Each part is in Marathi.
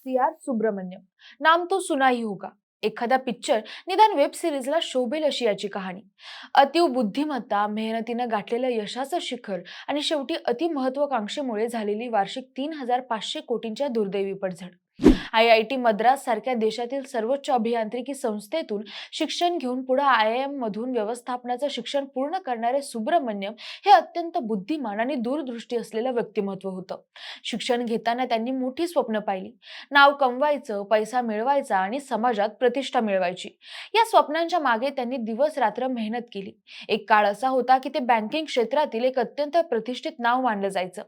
C R Subramaniam. नाम तो सुना ही होगा एखादा पिक्चर निदान वेब सिरीजला शोभेल अशी याची कहाणी. अतिव बुद्धिमत्ता मेहनतीनं गाठलेलं यशाचं शिखर आणि शेवटी अति महत्वाकांक्षेमुळे झालेली वार्षिक तीन हजार पाचशे कोटींच्या दुर्दैवी पडझड. आय आय टी मद्रास सारख्या देशातील सर्वोच्च अभियांत्रिकी संस्थेतून शिक्षण घेऊन पुढे आय आय एम मधून व्यवस्थापनाचं शिक्षण पूर्ण करणारे सुब्रमण्यम हे अत्यंत बुद्धिमान आणि दूरदृष्टी असलेलं व्यक्तिमत्व होतं. शिक्षण घेताना त्यांनी मोठी स्वप्न पाहिली. नाव कमवायचं पैसा मिळवायचा आणि समाजात प्रतिष्ठा मिळवायची. या स्वप्नांच्या मागे त्यांनी दिवस रात्र मेहनत केली. एक काळ असा होता की ते बँकिंग क्षेत्रातील एक अत्यंत प्रतिष्ठित नाव मानलं जायचं.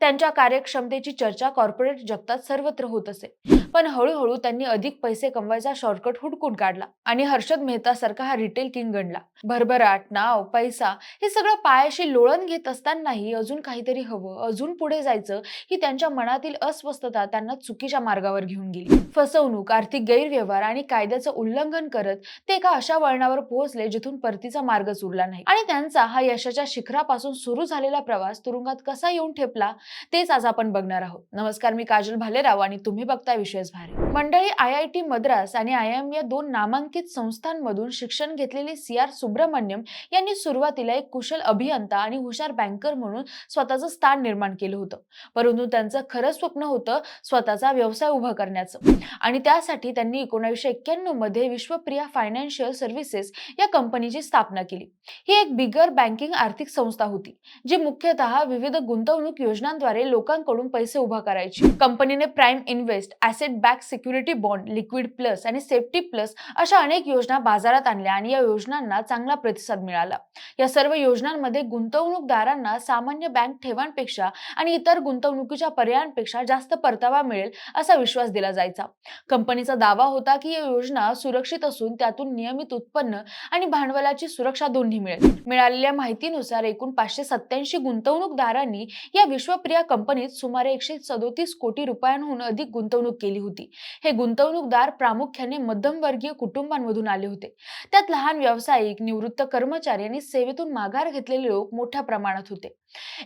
त्यांच्या कार्यक्षमतेची चर्चा कॉर्पोरेट जगतात सर्वत्र होत असे. पण हळूहळू त्यांनी अधिक पैसे कमवायचा शॉर्टकट हुडकून काढला आणि हर्षद मेहता सारखा हा रिटेल किंग गणला. भरभराट नाव पैसा हे सगळं पायाशी लोळण घेत असतानाही अजून काहीतरी हवं अजून पुढे जायचं ही त्यांच्या मनातील अस्वस्थता त्यांना चुकीच्या मार्गावर घेऊन गेली. फसवणूक आर्थिक गैरव्यवहार आणि कायद्याचं उल्लंघन करत ते एका अशा वळणावर पोहोचले जिथून परतीचा मार्गच उरला नाही. आणि त्यांचा हा यशाच्या शिखरापासून सुरू झालेला प्रवास तुरुंगात कसा येऊन ठेपला तेच आज आपण बघणार आहोत. नमस्कार मी काजल भालेराव आणि तुम्ही बघता गुणवत्ता विशेष भारे मंडळी आय आय टी मद्रास आणि आय एम या दोन नामांकित संस्थांमधून शिक्षण घेतलेले सी आर सुब्रमण्यम यांनी सुरुवातीला एक कुशल अभियंता आणि हुशार बँकर म्हणून स्वतःचं स्थान निर्माण केलं होतं. परंतु त्यांचं खरं स्वप्न होतं स्वतःचा व्यवसाय उभा करण्याचं. आणि त्यासाठी त्यांनी एकोणीसशे एक्क्याण्णवमध्ये विश्वप्रिया फायनान्शियल सर्व्हिसेस या कंपनीची स्थापना केली. ही एक बिगर बँकिंग आर्थिक संस्था होती जी मुख्यतः विविध गुंतवणूक योजनांद्वारे लोकांकडून पैसे उभा करायची. कंपनीने prime invest asset back security bond liquid plus आणि सेफ्टी प्लस अशा अनेक योजना बाजारात आणल्या आणि या योजनांना चांगला प्रतिसाद मिळाला. या सर्व योजनांमध्ये गुंतवणूकदारांना सामान्य बँक ठेवांपेक्षा आणि इतर गुंतवणुकीच्या पर्यायांपेक्षा जास्त परतावा मिळेल असा विश्वास दिला जायचा. कंपनीचा दावा होता की या योजना सुरक्षित असून त्यातून नियमित उत्पन्न आणि भांडवलाची सुरक्षा दोन्ही मिळेल. मिळालेल्या माहितीनुसार एकूण पाचशे सत्याऐंशी गुंतवणूकदारांनी या विश्वप्रिया कंपनीत सुमारे एकशे सदोतीस कोटी रुपयांहून अधिक गुंतवणूक गुंतवणूक केली होती. हे गुंतवणूकदार प्रामुख्याने मध्यमवर्गीय कुटुंबांमधून आले होते. त्यात लहान व्यावसायिक निवृत्त कर्मचारी आणि सेवेतून माघार घेतलेले लोक मोठ्या प्रमाणात होते.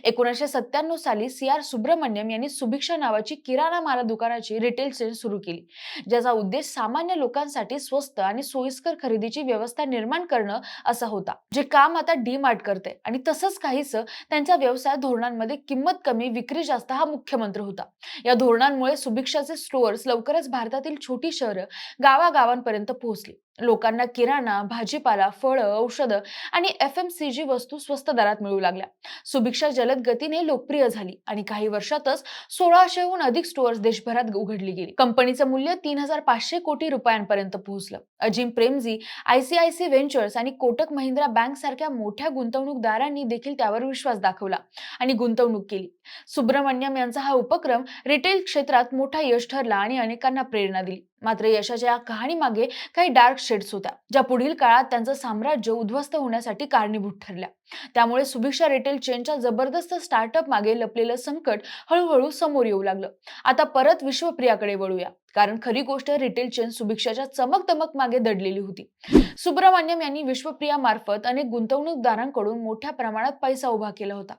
एकोणीसशे सत्त्याण्णव साली सी आर सुब्रमण्यम यांनी सुभिक्षा नावाची किराणा माला दुकानाची रिटेल सेल सुरू केली ज्याचा उद्देश सामान्य लोकांसाठी स्वस्त आणि सोयीस्कर खरेदीची व्यवस्था निर्माण करणं असा होता जे काम आता डी मार्ट करते आणि तसंच काहीच त्यांच्या व्यवसाय धोरणांमध्ये किंमत कमी विक्री जास्त हा मुख्यमंत्र होता. या धोरणांमुळे सुभिक्षाचे स्टोअर्स लवकरच भारतातील छोटी शहरं गावागावांपर्यंत पोहोचली. लोकांना किराणा भाजीपाला फळं औषधं आणि एफ एम सी जी वस्तू स्वस्त दरात मिळू लागल्या. सुभिक्षा जलद गतीने लोकप्रिय झाली आणि काही वर्षातच सोळाशेहून अधिक स्टोअर्स देशभरात उघडली गेली. कंपनीचं मूल्य तीन हजार पाचशे कोटी रुपयांपर्यंत पोहोचलं. अजिम प्रेमजी आयसीआयसी व्हेंचर्स आणि कोटक महिंद्रा बँक सारख्या मोठ्या गुंतवणूकदारांनी देखील त्यावर विश्वास दाखवला आणि गुंतवणूक केली. सुब्रमण्यम यांचा हा उपक्रम रिटेल क्षेत्रात मोठा यश ठरला आणि अनेकांना प्रेरणा दिली. मात्र यशाच्या या कहाणीमागे काही डार्क शेड्स होत्या ज्या पुढील काळात त्यांचं साम्राज्य उद्ध्वस्त होण्यासाठी कारणीभूत ठरल्या. त्यामुळे सुभिक्षा रिटेल चेनच्या जबरदस्त स्टार्टअप मागे लपलेलं संकट हळूहळू समोर येऊ लागलं. आता परत विश्वप्रियाकडे वळूया. कारण खरी गोष्ट रिटेल चेन सुभिक्षाच्या चमक दमक मागे दडलेली होती. सुब्रमण्यम यांनी विश्वप्रिया मार्फत अनेक गुंतवणूकदारांकडून मोठ्या प्रमाणात पैसा उभा केला होता.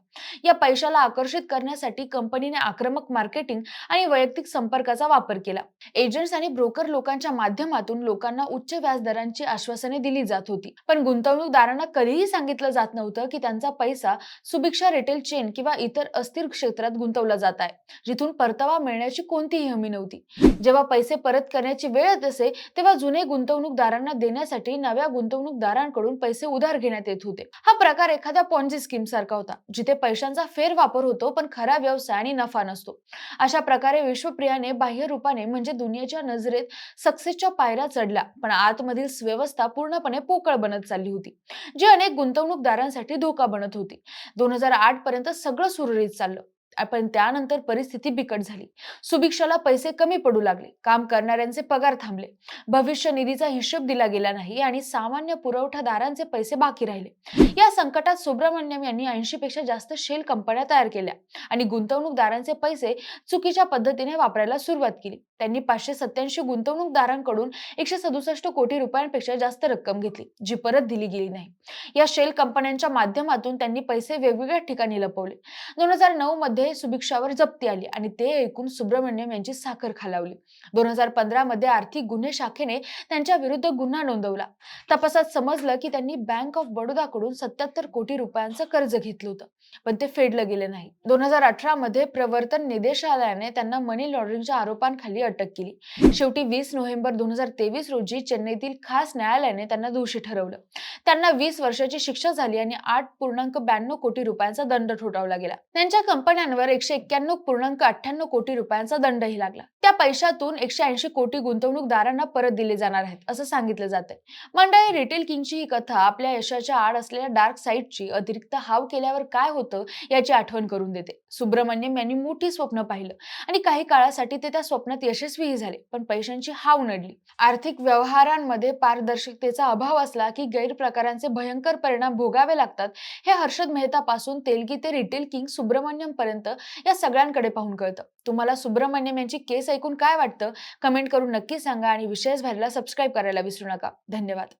या पैशाला आकर्षित करण्यासाठी कंपनीने आक्रमक मार्केटिंग आणि वैयक्तिक संपर्काचा वापर केला. एजंट्स आणि ब्रोकर लोकांच्या माध्यमातून लोकांना उच्च व्याजदरांची आश्वासने दिली जात होती. पण गुंतवणूकदारांना कधीही सांगितलं जात नव्हतं की त्यांचा पैसा सुभिक्षा रिटेल चेन किंवा इतर अस्थिर क्षेत्रात गुंतवला जात आहे. जिथून परतावा मिळण्याची कोणतीही हमी नव्हती. जेव्हा पैसे परत करण्याची वेळ येत असे तेव्हा जुने गुंतवणूकदारांना देण्यासाठी नव्या गुंतवणूकदारांकडून पैसे उधार घेण्यात येत होते. हा प्रकार एखाद्या पॉन्जी स्कीम सारखा होता जिथे पैशांचा फेर वापर होतो पण खरा व्यवसाय आणि नफा नसतो. अशा प्रकारे विश्वप्रियाने बाह्य रूपाने म्हणजे दुनियेच्या नजरेत सक्सेसच्या पायऱ्या चढल्या पण आतमधील व्यवस्था पूर्णपणे पोकळ बनत चालली होती. जी अनेक गुंतवणूकदारांसाठी धोका बनत होती. दोन हजार आठ पर्यंत सगळं सुरळीत चाललं. पण त्यानंतर परिस्थिती बिकट झाली. सुभिक्षाला पैसे कमी पडू लागले. काम करणाऱ्यांचे पगार थांबले. भविष्य निधीचा हिशोब दिला गेला नाही आणि सामान्य पुरवठादारांचे पैसे बाकी राहिले. या संकटात सुब्रमण्यम यांनी ऐंशी पेक्षा जास्त शेल कंपन्या तयार केल्या आणि गुंतवणूकदारांचे पैसे चुकीच्या पद्धतीने वापरायला सुरुवात केली. त्यांनी पाचशे सत्याऐंशी गुंतवणूकदारांकडून एकशे सदुसष्ट कोटी रुपयांपेक्षा जास्त रक्कम घेतली जी परत दिली गेली नाही. या शेल कंपन्यांच्या माध्यमातून त्यांनी पैसे वेगवेगळ्या ठिकाणी लपवले. दोन हजार नऊ मध्ये मध्ये सुभिक्षावर जप्ती आली आणि ते ऐकून सुब्रमण्यम यांची साखर खालावली. दोन हजार पंधरा मध्ये आर्थिक गुन्हे शाखेने त्यांच्या विरुद्ध गुन्हा नोंदवला. तपासात समजलं की त्यांनी बँक ऑफ बडोदाकडून सत्याहत्तर कोटी रुपयांचं कर्ज घेतलं होतं पण ते फेडलं गेले नाही. दोन हजार अठरा मध्ये प्रवर्तन निदेशालयाने त्यांना मनी लॉन्ड्रिंगच्या आरोपांखाली अटक केली. शेवटी वीस नोव्हेंबर दोन हजार तेवीस रोजी चेन्नईतील खास न्यायालयाने त्यांना दोषी ठरवलं. त्यांना वीस वर्षाची शिक्षा झाली आणि आठ पूर्णांक ब्याण्णव कोटी रुपयांचा दंड ठोठावला गेला. त्यांच्या कंपन्यांना कंपन्यांवर एकशे एक्क्याण्णव पूर्णांक अठ्ठ्याण्णव कोटी रुपयांचा दंडही लागला. त्या पैशातून एकशे ऐंशी कोटी गुंतवणूकदारांना परत दिले जाणार आहेत असं सांगितलं जातंय. मंडळी रिटेल किंगची ही कथा आपल्या यशाच्या आड असलेल्या डार्क साईडची अतिरिक्त हाव केल्यावर काय होतं याची आठवण करून देते. सुब्रमण्यम यांनी मोठी स्वप्न पाहिलं आणि काही काळासाठी ते त्या स्वप्नात यशस्वीही झाले पण पैशांची हाव नडली. आर्थिक व्यवहारांमध्ये पारदर्शकतेचा अभाव असला की गैरप्रकारांचे भयंकर परिणाम भोगावे लागतात हे हर्षद मेहता पासून तेलगी ते रिटेल किंग सुब्रमण्यम पर्यंत या सगळ्यांकडे पाहून कळतं. तुम्हाला सुब्रमण्यम यांची केस ऐकून काय वाटतं? कमेंट करून नक्की सांगा आणि विशेष भारीला सबस्क्राईब करायला विसरू नका. धन्यवाद.